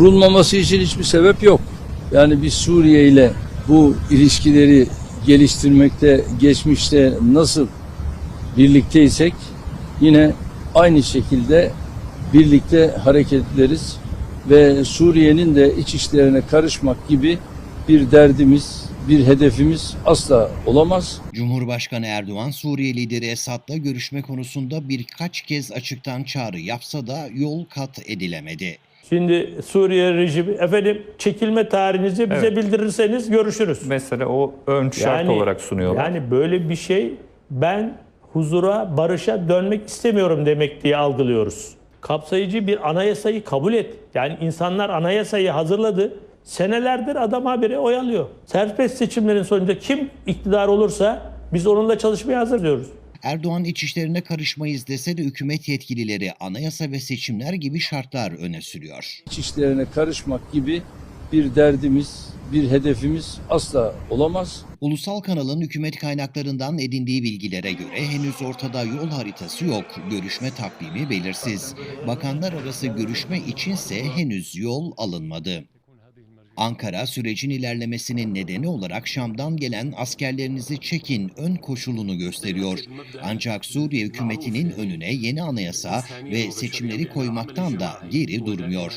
kurulmaması için hiçbir sebep yok. Yani biz Suriye ile bu ilişkileri geliştirmekte geçmişte nasıl birlikteysek yine aynı şekilde birlikte hareket ederiz ve Suriye'nin de iç işlerine karışmak gibi bir derdimiz, bir hedefimiz asla olamaz. Cumhurbaşkanı Erdoğan Suriye lideri Esad'la görüşme konusunda birkaç kez açıktan çağrı yapsa da yol kat edilemedi. Şimdi Suriye rejimi efendim çekilme tarihinizi bize Evet. bildirirseniz görüşürüz. Mesela o ön şart olarak sunuyorlar. Yani böyle bir şey ben huzura, barışa dönmek istemiyorum demek diye algılıyoruz. Kapsayıcı bir anayasayı kabul et. Yani insanlar anayasayı hazırladı. Senelerdir adam haberi oyalıyor. Serbest seçimlerin sonunda kim iktidar olursa biz onunla çalışmaya hazır diyoruz. Erdoğan iç işlerine karışmayız dese de hükümet yetkilileri anayasa ve seçimler gibi şartlar öne sürüyor. İç işlerine karışmak gibi bir derdimiz, bir hedefimiz asla olamaz. Ulusal kanalın hükümet kaynaklarından edindiği bilgilere göre henüz ortada yol haritası yok. Görüşme takvimi belirsiz. Bakanlar arası görüşme içinse henüz yol alınmadı. Ankara sürecin ilerlemesinin nedeni olarak Şam'dan gelen askerlerinizi çekin ön koşulunu gösteriyor. Ancak Suriye hükümetinin önüne yeni anayasa ve seçimleri koymaktan da geri durmuyor.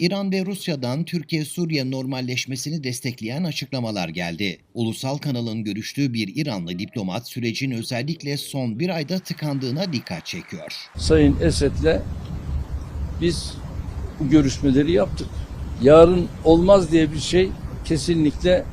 İran ve Rusya'dan Türkiye-Suriye normalleşmesini destekleyen açıklamalar geldi. Ulusal kanalın görüştüğü bir İranlı diplomat sürecin özellikle son bir ayda tıkandığına dikkat çekiyor. Sayın Esed'le biz bu görüşmeleri yaptık. Yarın olmaz diye bir şey kesinlikle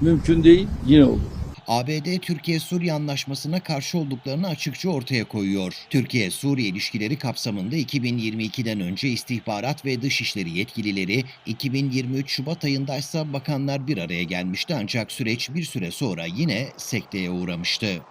mümkün değil, yine olur. ABD Türkiye-Suriye anlaşmasına karşı olduklarını açıkça ortaya koyuyor. Türkiye-Suriye ilişkileri kapsamında 2022'den önce istihbarat ve dışişleri yetkilileri 2023 Şubat ayında ise bakanlar bir araya gelmişti ancak süreç bir süre sonra yine sekteye uğramıştı.